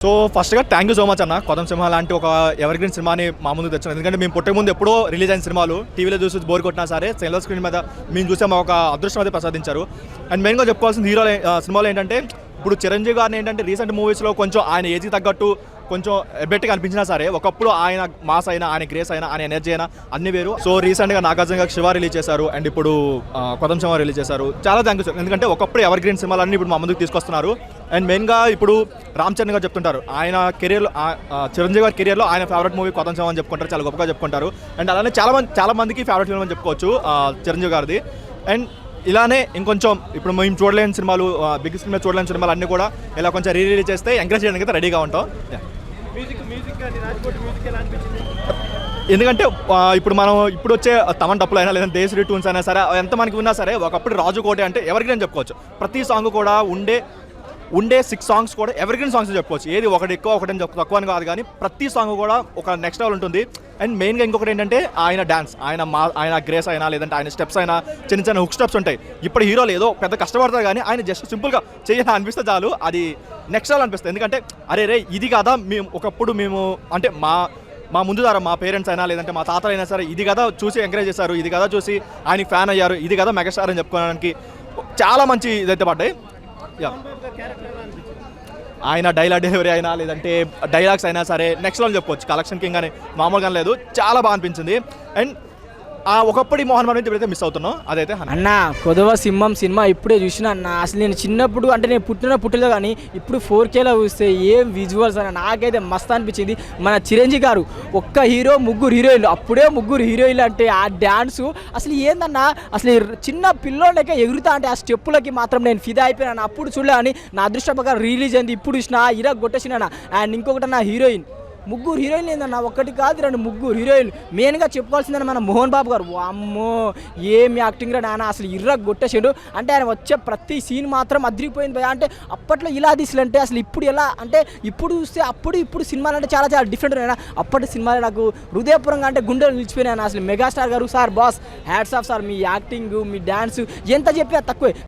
So ఫస్ట్గా thank you so much అన్న. కొత్త సినిమా లాంటి ఒక ఎవర్ గ్రీన్ సినిమాని మా ముందు తెచ్చాను ఎందుకంటే మేము పుట్టే ముందు ఎప్పుడో రిలీజ్ అయిన సినిమాలు టీవీలో చూసి బోర్ కొట్టినా సరే సిల్వర్ స్క్రీన్ మీద మేము చూసే మా ఒక అదృష్టం అయితే ప్రసాదించారు. అండ్ మెయిన్గా చెప్పుకోవాల్సిన హీరో సినిమాలు ఏంటంటే ఇప్పుడు చిరంజీవి గారిని ఏంటంటే రీసెంట్ మూవీస్లో కొంచెం ఆయన ఏజ్కి తగ్గట్టు కొంచెం ఎబ్బెట్టుగా అనిపించినా సరే ఒకప్పుడు ఆయన మాస్ అయినా ఆయన గ్రేస్ అయినా ఆయన ఎనర్జీ అయినా అన్ని వేరు. సో రీసెంట్గా నాగార్జున శివ రిలీజ్ చేశారు అండ్ ఇప్పుడు ఆ, కొత్త శివ రిలీజ్ చేశారు. చాలా థ్యాంక్ యూ ఎందుకంటే ఒకప్పుడు ఎవర్ గ్రీన్ సినిమాలన్నీ ఇప్పుడు మా ముందుకు తీసుకొస్తున్నారు. అండ్ మెయిన్గా ఇప్పుడు రామ్ చరణ్ గారు చెప్తుంటారు ఆయన కెరియర్లో చిరంజీవి గారి కెరియర్లో ఆయన ఫేవరెట్ మూవీ కొత్త అని చెప్పుకుంటారు చాలా గొప్పగా చెప్పుకుంటారు. అండ్ అలానే చాలా మంది చాలా మందికి ఫేవరెట్ ఫిల్మ్ అని చెప్పుకోవచ్చు చిరంజీవి గారిది. అండ్ ఇలానే ఇంకొంచెం ఇప్పుడు మేము చూడలేని సినిమాలు బిగ్ స్క్రీన్ చూడలేని సినిమాలు అన్నీ కూడా ఇలా కొంచెం రీ రిలీజ్ చేస్తే ఎంకరేజ్ చేయడానికి అయితే రెడీగా ఉంటాం. రాజ్కోట్ ఎందుకంటే ఇప్పుడు మనం ఇప్పుడు వచ్చే తమన్ డప్పులు అయినా లేదంటే దేశీ ట్యూన్స్ అయినా సరే ఎంత మనకి ఉన్నా సరే ఒకప్పుడు రాజు కోటి అంటే ఎవరికైనా చెప్పుకోవచ్చు. ప్రతి సాంగ్ కూడా ఉండే ఉండే సిక్స్ సాంగ్స్ కూడా ఎవరిగ్రీన్ సాంగ్స్ చెప్పుకోవచ్చు. ఏది ఒకటి ఎక్కువ ఒకటి అని తక్కువ అని కాదు కానీ ప్రతి సాంగ్ కూడా ఒక నెక్స్ట్ లెవెల్ ఉంటుంది. అండ్ మెయిన్గా ఇంకొకటి ఏంటంటే ఆయన డాన్స్ ఆయన మా ఆయన గ్రేస్ అయినా లేదంటే ఆయన స్టెప్స్ అయినా చిన్న చిన్న హుక్ స్టెప్స్ ఉంటాయి. ఇప్పుడు హీరోలు ఏదో పెద్ద కష్టపడతారు కానీ ఆయన జస్ట్ సింపుల్గా చేయాలని అనిపిస్తే చాలు అది నెక్స్ట్ లెవెల్ అనిపిస్తుంది. ఎందుకంటే అరే రే ఇది కదా మేము ఒకప్పుడు మేము అంటే మా మా ముందు ద్వారా మా పేరెంట్స్ అయినా లేదంటే మా తాతలు అయినా సరే ఇది కదా చూసి ఎంకరేజ్ చేశారు ఇది కదా చూసి ఆయనకి ఫ్యాన్ అయ్యారు ఇది కదా మెగాస్టార్ అని చెప్పుకోవడానికి చాలా మంచి ఇదైతే పడ్డాయి. యా ఆయన డైలాగ్ డెలివరీ అయినా లేదంటే డైలాగ్స్ అయినా సరే నెక్స్ట్లో చెప్పొచ్చు. కలెక్షన్ కింగ్ అని మామూలుగా లేదు. చాలా బాగా అనిపించింది. అండ్ ఆ ఒకప్పటి మోహన్ బాబు ఇప్పుడైతే మిస్ అవుతున్నాం అదైతే అన్న కొదవ సింహం సినిమా ఇప్పుడే చూసిన అన్న. అసలు నేను చిన్నప్పుడు అంటే నేను పుట్టిన పుట్టలేదు కానీ ఇప్పుడు ఫోర్ కేలో చూస్తే ఏం విజువల్స్ అన్న. నాకైతే మస్త్ అనిపించింది. మన చిరంజీవి గారు ఒక్క హీరో ముగ్గురు హీరోయిన్లు. అప్పుడే ముగ్గురు హీరోయిన్లు అంటే ఆ డ్యాన్సు అసలు ఏందన్నా? అసలు చిన్న పిల్లోళ్ళకే ఎగురుతా అంటే ఆ స్టెప్పులకి మాత్రం నేను ఫిదా అయిపోయినా అప్పుడు చూడలే అని నా అదృష్ట ప్రకారం రిలీజ్ అయింది. ఇప్పుడు చూసిన ఇరా కొట్టేసిన అండ్ ఇంకొకటి నా హీరోయిన్. ముగ్గురు హీరోయిన్లు ఏందన్న? ఒక్కటి కాదు రెండు ముగ్గురు హీరోయిన్లు. మెయిన్గా చెప్పుకోవాల్సిందని మన మోహన్ బాబు గారు. అమ్మో ఏం యాక్టింగ్ రా నాన్న అసలు ఇర్ర కొట్టేసాడు అంటే ఆయన వచ్చే ప్రతి సీన్ మాత్రం అదిరిపోయింది భయ అంటే అప్పట్లో ఇలా తీసిలంటే అసలు ఇప్పుడు ఎలా? అంటే ఇప్పుడు చూస్తే అప్పుడు ఇప్పుడు సినిమాలు అంటే చాలా చాలా డిఫరెంట్ ఉన్నాయి అప్పటి సినిమాలు నాకు హృదయపూర్వంగా అంటే గుండెలు నిలిచిపోయినాయి అసలు megastar garu sir boss hats off sir. మీ యాక్టింగ్ మీ డ్యాన్స్ ఎంత చెప్పినా తక్కువే.